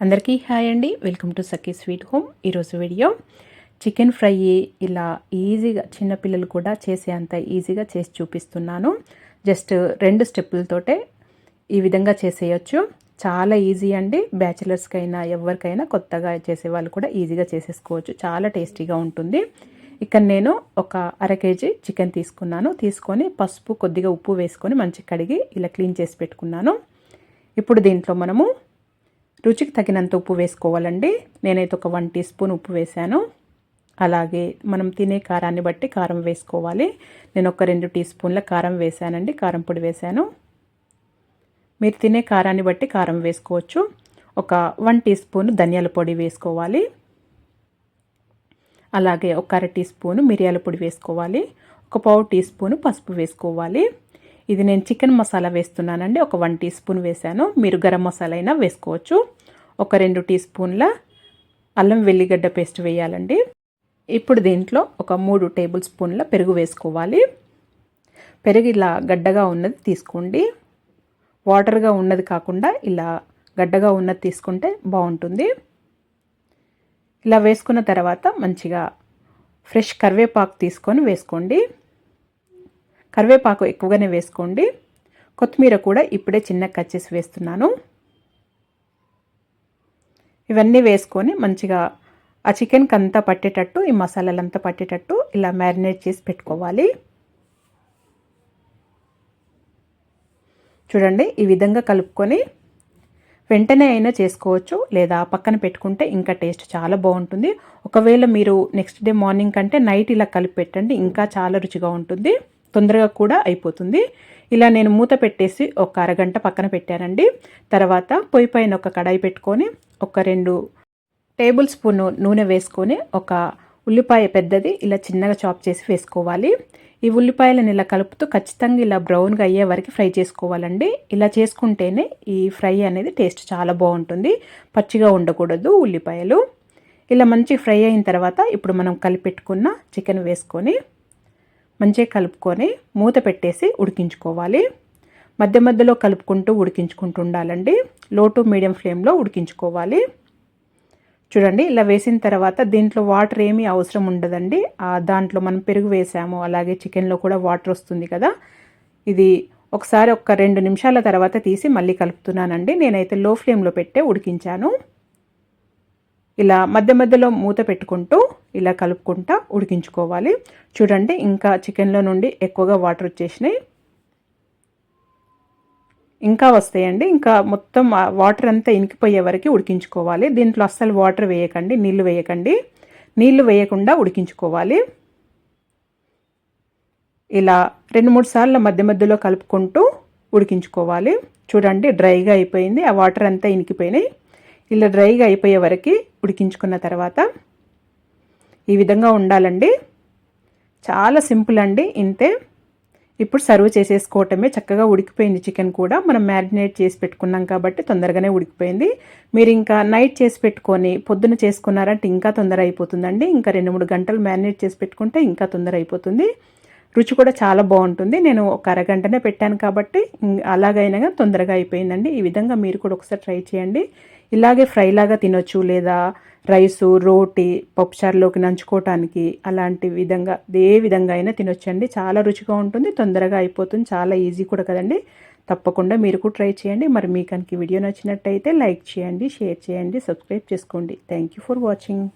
అందరికీ హాయ్ అండి. Welcome to Sakhi sweet home. ఈరోజు వీడియో చికెన్ ఫ్రై ఇలా ఈజీగా చిన్నపిల్లలు కూడా చేసే అంత ఈజీగా చేసి చూపిస్తున్నాను. జస్ట్ రెండు స్టెప్పులతోటే ఈ విధంగా చేసేయచ్చు. చాలా ఈజీ అండి. బ్యాచిలర్స్కైనా ఎవరికైనా కొత్తగా చేసే వాళ్ళు కూడా ఈజీగా చేసేసుకోవచ్చు. చాలా టేస్టీగా ఉంటుంది. ఇక్కడ నేను ఒక అర కేజీ చికెన్ తీసుకున్నాను. తీసుకొని పసుపు కొద్దిగా ఉప్పు వేసుకొని మంచిగా కడిగి ఇలా క్లీన్ చేసి పెట్టుకున్నాను. ఇప్పుడు దీంట్లో మనము రుచికి తగినంత ఉప్పు వేసుకోవాలండి. నేనైతే ఒక వన్ టీ స్పూన్ ఉప్పు వేశాను. అలాగే మనం తినే కారాన్ని బట్టి కారం వేసుకోవాలి. నేను ఒక రెండు టీ స్పూన్ల కారం వేశానండి. కారం పొడి వేశాను. మీరు తినే కారాన్ని బట్టి కారం వేసుకోవచ్చు. ఒక వన్ టీ స్పూన్ ధనియాల పొడి వేసుకోవాలి. అలాగే ఒక అర టీ స్పూను మిరియాల పొడి వేసుకోవాలి. ఒక పావు టీ స్పూను పసుపు వేసుకోవాలి. ఇది నేను చికెన్ మసాలా వేస్తున్నానండి. ఒక వన్ టీ స్పూన్ వేసాను మీరు గరం మసాలా అయినా వేసుకోవచ్చు. ఒక రెండు టీ స్పూన్ల అల్లం వెల్లిగడ్డ పేస్ట్ వేయాలండి. ఇప్పుడు దీంట్లో ఒక మూడు టేబుల్ స్పూన్ల పెరుగు వేసుకోవాలి. పెరుగు ఇలా గడ్డగా ఉన్నది తీసుకోండి. వాటర్గా ఉన్నది కాకుండా ఇలా గడ్డగా ఉన్నది తీసుకుంటే బాగుంటుంది. ఇలా వేసుకున్న తర్వాత మంచిగా ఫ్రెష్ కరివేపాకు తీసుకొని వేసుకోండి. కరివేపాకు ఎక్కువగానే వేసుకోండి. కొత్తిమీర కూడా ఇప్పుడే చిన్న కచ్చేసి వేస్తున్నాను. ఇవన్నీ వేసుకొని మంచిగా ఆ చికెన్కి అంతా పట్టేటట్టు ఈ మసాలాలంతా పట్టేటట్టు ఇలా మ్యారినేట్ చేసి పెట్టుకోవాలి. చూడండి ఈ విధంగా కలుపుకొని వెంటనే అయినా చేసుకోవచ్చు లేదా పక్కన పెట్టుకుంటే ఇంకా టేస్ట్ చాలా బాగుంటుంది. ఒకవేళ మీరు నెక్స్ట్ డే మార్నింగ్ కంటే నైట్ ఇలా కలిపి పెట్టండి ఇంకా చాలా రుచిగా ఉంటుంది. తొందరగా కూడా అయిపోతుంది. ఇలా నేను మూత పెట్టేసి ఒక అరగంట పక్కన పెట్టానండి. తర్వాత పొయ్యి పైన ఒక కడాయి పెట్టుకొని ఒక రెండు టేబుల్ స్పూన్ నూనె వేసుకొని ఒక ఉల్లిపాయ పెద్దది ఇలా చిన్నగా చాప్ చేసి వేసుకోవాలి. ఈ ఉల్లిపాయలను ఇలా కలుపుతూ ఖచ్చితంగా ఇలా బ్రౌన్గా అయ్యే వరకు ఫ్రై చేసుకోవాలండి. ఇలా చేసుకుంటేనే ఈ ఫ్రై అనేది టేస్ట్ చాలా బాగుంటుంది. పచ్చిగా ఉండకూడదు ఉల్లిపాయలు. ఇలా మంచి ఫ్రై అయిన తర్వాత ఇప్పుడు మనం కలిపెట్టుకున్న చికెన్ వేసుకొని మంచిగా కలుపుకొని మూత పెట్టేసి ఉడికించుకోవాలి. మధ్య మధ్యలో కలుపుకుంటూ ఉడికించుకుంటూ ఉండాలండి. లో టు మీడియం ఫ్లేమ్లో ఉడికించుకోవాలి. చూడండి ఇలా వేసిన తర్వాత దీంట్లో వాటర్ ఏమీ అవసరం ఉండదండి. దాంట్లో మనం పెరుగు వేసాము అలాగే చికెన్లో కూడా వాటర్ వస్తుంది కదా. ఇది ఒకసారి ఒక రెండు నిమిషాల తర్వాత తీసి మళ్ళీ కలుపుతున్నానండి. నేనైతే లో ఫ్లేమ్లో పెట్టే ఉడికించాను. ఇలా మధ్య మధ్యలో మూత పెట్టుకుంటూ ఇలా కలుపుకుంటా ఉడికించుకోవాలి. చూడండి ఇంకా చికెన్లో నుండి ఎక్కువగా వాటర్ వచ్చేసినాయి. ఇంకా వస్తాయండి. ఇంకా మొత్తం వాటర్ అంతా ఇనికిపోయే వరకు ఉడికించుకోవాలి. దీంట్లో అస్సలు వాటర్ వేయకండి నీళ్ళు వేయకండి. నీళ్ళు వేయకుండా ఉడికించుకోవాలి. ఇలా రెండు మూడు సార్లు మధ్య మధ్యలో కలుపుకుంటూ ఉడికించుకోవాలి. చూడండి డ్రైగా అయిపోయింది. ఆ వాటర్ అంతా ఇనికిపోయినాయి. ఇలా డ్రైగా అయిపోయే వరకు ఉడికించుకున్న తర్వాత ఈ విధంగా ఉండాలండి. చాలా సింపుల్ అండి ఇంతే. ఇప్పుడు సర్వ్ చేసేసుకోవటమే చక్కగా ఉడికిపోయింది చికెన్ కూడా. మనం మ్యారినేట్ చేసి పెట్టుకున్నాం కాబట్టి తొందరగానే ఉడికిపోయింది. మీరు ఇంకా నైట్ చేసి పెట్టుకొని పొద్దున చేసుకున్నారంటే ఇంకా తొందర అయిపోతుందండి. ఇంకా రెండు మూడు గంటలు మ్యారినేట్ చేసి పెట్టుకుంటే ఇంకా తొందర అయిపోతుంది. రుచి కూడా చాలా బాగుంటుంది. నేను ఒక అరగంటనే పెట్టాను కాబట్టి అలాగైనా తొందరగా అయిపోయిందండి. ఈ విధంగా మీరు కూడా ఒకసారి ట్రై చేయండి. ఇలాగే ఫ్రైలాగా తినొచ్చు లేదా రైసు రోటీ పప్పుచారులోకి నంచుకోవటానికి అలాంటి విధంగా ఏ విధంగా అయినా తినొచ్చండి. చాలా రుచిగా ఉంటుంది తొందరగా అయిపోతుంది చాలా ఈజీ కూడా కదండి. తప్పకుండా మీరు కూడా ట్రై చేయండి. మరి మీకు కనుక వీడియో నచ్చినట్టయితే లైక్ చేయండి షేర్ చేయండి సబ్స్క్రైబ్ చేసుకోండి. Thank for watching.